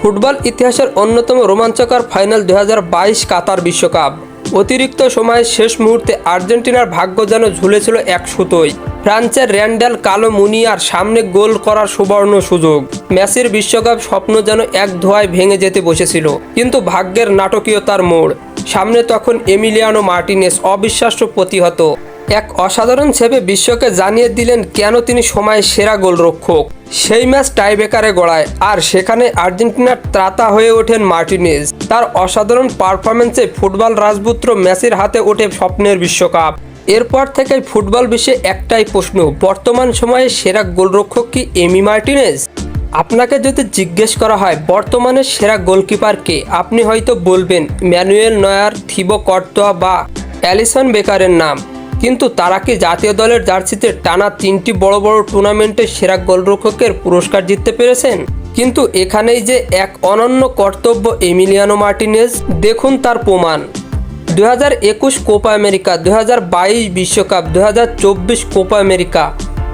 Football ইতিহাসের অন্যতম রোমাঞ্চকর ফাইনাল দু হাজার বাইশ কাতার বিশ্বকাপ। অতিরিক্ত সময়ের শেষ মুহূর্তে আর্জেন্টিনার ভাগ্য যেন ঝুলেছিল এক সুতোয়। ফ্রান্সের র্যান্ডাল কালো মুনিয়ার সামনে গোল করার সুবর্ণ সুযোগ। মেসির বিশ্বকাপ স্বপ্ন যেন এক ধোয়ায় ভেঙে যেতে বসেছিল, কিন্তু ভাগ্যের নাটকীয়তার মোড়। সামনে তখন এমিলিয়ানো মার্টিনেস অবিশ্বাস্য প্রতিহত। এক অসাধারণ ছেপে বিশ্বকে জানিয়ে দিলেন কেন তিনি সময়ের সেরা গোলরক্ষক। সেই ম্যাচ টাইব্রেকারে গড়ায়। আর সেখানে আর্জেন্টিনার ত্রাতা হয়ে ওঠেন মার্টিনেজ। তার অসাধারণ পারফরমেন্সে ফুটবল রাজপুত্র মেসির হাতে ওঠে স্বপ্নের বিশ্বকাপ। এরপর থেকে ফুটবল বিশ্বে একটাই প্রশ্ন, বর্তমান সময়ে সেরা গোলরক্ষক কি এমি মার্টিনেজ? আপনাকে যদি জিজ্ঞেস করা হয়, বর্তমানে সেরা গোলকিপার কে? আপনি হয়তো বলবেন, ম্যানুয়েল নয়ার, থিবো কর্তোয়া বা অ্যালিসন বেকারের নাম। কিন্তু তারা কি জাতীয় দলের জার্সিতে টানা তিনটি বড় বড় টুর্নামেন্টে সেরা গোলরক্ষকের পুরস্কার জিততে পেরেছেন। কিন্তু এখানেই যে এক অনন্য কর্তব্য এমিলিয়ানো মার্টিনেজ, দেখুন তার প্রমাণ। দু হাজার একুশ কোপা আমেরিকা দু বিশ্বকাপ দু হাজার চব্বিশ কোপা আমেরিকা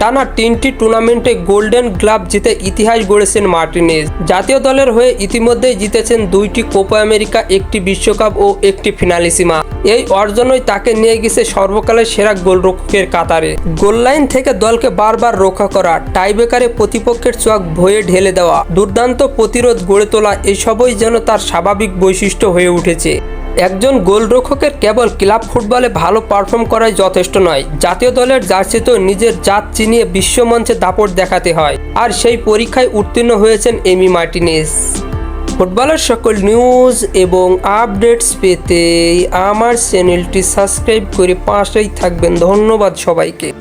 টানা তিনটি টুর্নামেন্টে গোল্ডেন গ্লাভ জিতে ইতিহাস গড়েছেন মার্টিনেজ। জাতীয় দলের হয়ে ইতিমধ্যেই জিতেছেন দুইটি কোপা আমেরিকা, একটি বিশ্বকাপ ও একটি ফিনালিসিমা। এই অর্জনই তাকে নিয়ে গেছে সর্বকালের সেরা গোলরক্ষকের কাতারে। গোল লাইন থেকে দলকে বারবার রক্ষা করা টাইবেকারে প্রতিপক্ষের চোখ ভয়ে ঢেলে দেওয়া, দুর্দান্ত প্রতিরোধ গড়ে তোলা, এসবই যেন তার স্বাভাবিক বৈশিষ্ট্য হয়ে উঠেছে। একজন গোলরক্ষকের কেবল ক্লাব ফুটবলে ভালো পারফর্ম করাই যথেষ্ট নয়। জাতীয় দলের জার্সিতেও নিজের জাত চিনিয়ে বিশ্বমঞ্চে দাপট দেখাতে হয়। আর সেই পরীক্ষায় উত্তীর্ণ হয়েছেন এমি মার্টিনেস। ফুটবলের সকল নিউজ এবং আপডেটস পেতে আমার চ্যানেলটি সাবস্ক্রাইব করে পাশেই থাকবেন। ধন্যবাদ সবাইকে।